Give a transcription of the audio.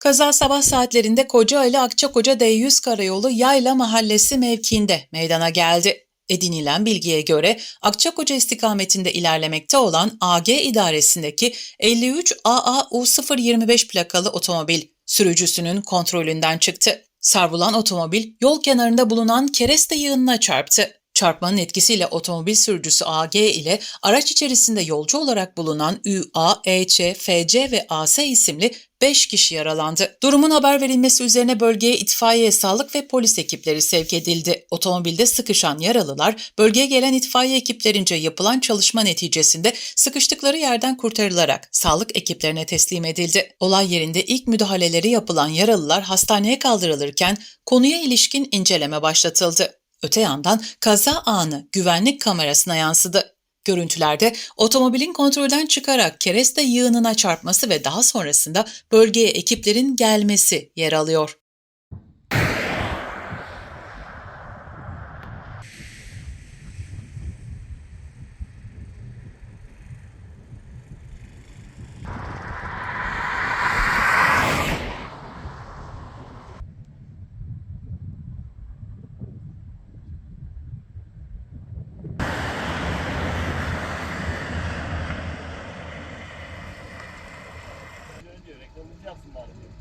Kaza sabah saatlerinde Kocaeli Akçakoca D100 Karayolu Yayla Mahallesi mevkiinde meydana geldi. Edinilen bilgiye göre Akçakoca istikametinde ilerlemekte olan AG idaresindeki 53 AAU 025 plakalı otomobil sürücüsünün kontrolünden çıktı. Sarbulan otomobil yol kenarında bulunan kereste yığınına çarptı. Çarpmanın etkisiyle otomobil sürücüsü AG ile araç içerisinde yolcu olarak bulunan ÜA, EÇ, FC ve AS isimli 5 kişi yaralandı. Durumun haber verilmesi üzerine bölgeye itfaiye, sağlık ve polis ekipleri sevk edildi. Otomobilde sıkışan yaralılar bölgeye gelen itfaiye ekiplerince yapılan çalışma neticesinde sıkıştıkları yerden kurtarılarak sağlık ekiplerine teslim edildi. Olay yerinde ilk müdahaleleri yapılan yaralılar hastaneye kaldırılırken konuya ilişkin inceleme başlatıldı. Öte yandan kaza anı güvenlik kamerasına yansıdı. Görüntülerde otomobilin kontrolden çıkarak kereste yığınına çarpması ve daha sonrasında bölgeye ekiplerin gelmesi yer alıyor. Jackson out of.